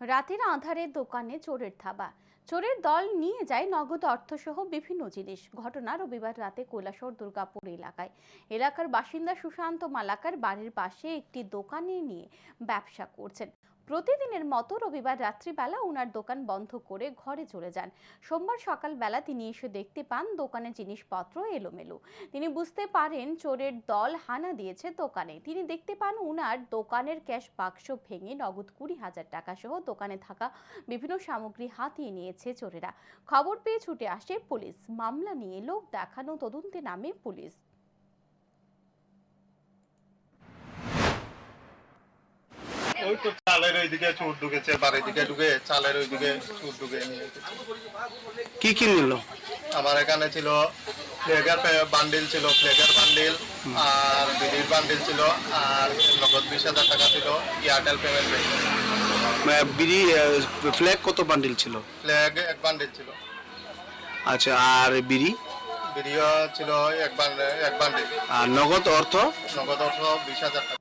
রাতের আধারে দোকানে চোরের থাবা। চোরের দল নিয়ে যায় নগদ অর্থসহ বিভিন্ন জিনিস। ঘটনা রবিবার রাতে কৈলাসর দুর্গাপুর এলাকায়। এলাকার বাসিন্দা সুশান্ত মালাকার বাড়ির পাশে একটি দোকানে নিয়ে ব্যবসা করছেন। প্রতিদিনের মতো রবিবার রাত্রিবেলা ওনার দোকান বন্ধ করে ঘরে চলে যান। সোমবার সকালবেলা তিনি এসে দেখতে পান দোকানের জিনিসপত্র এলোমেলো। তিনি বুঝতে পারেন চোরের দল হানা দিয়েছে দোকানে। তিনি দেখতে পান উনার দোকানের ক্যাশ বাক্স ভেঙে নগদ কুড়ি হাজার টাকা সহ দোকানে থাকা বিভিন্ন সামগ্রী হাতিয়ে নিয়েছে চোরেরা। খবর পেয়ে ছুটে আসে পুলিশ। মামলা নিয়ে লোক দেখানো তদন্তে নামে পুলিশ। ওই তো চালের ওইদিকে চোর ঢুকেছে বাড়ির দিকে ঢুকে চালের ওইদিকে চোর ঢুকে। কি কি নিল? আমার এখানে ছিল ফ্লেগার বান্ডিল ছিল ফ্লেগার বান্ডিল আর বিড়ির বান্ডিল ছিল আর নগদ বিশ হাজার টাকা ছিল এয়ারটেল পেমেন্ট ব্যাংক বিড়ি ফ্ল্যাগ কত বান্ডিল ছিল? ফ্ল্যাগ এক বান্ডিল ছিল। আচ্ছা আর বিড়ি? বিড়িও ছিল এক বান্ডিল এক বান্ডিল। আর নগদ অর্থ? নগদ অর্থ বিশ হাজার টাকা।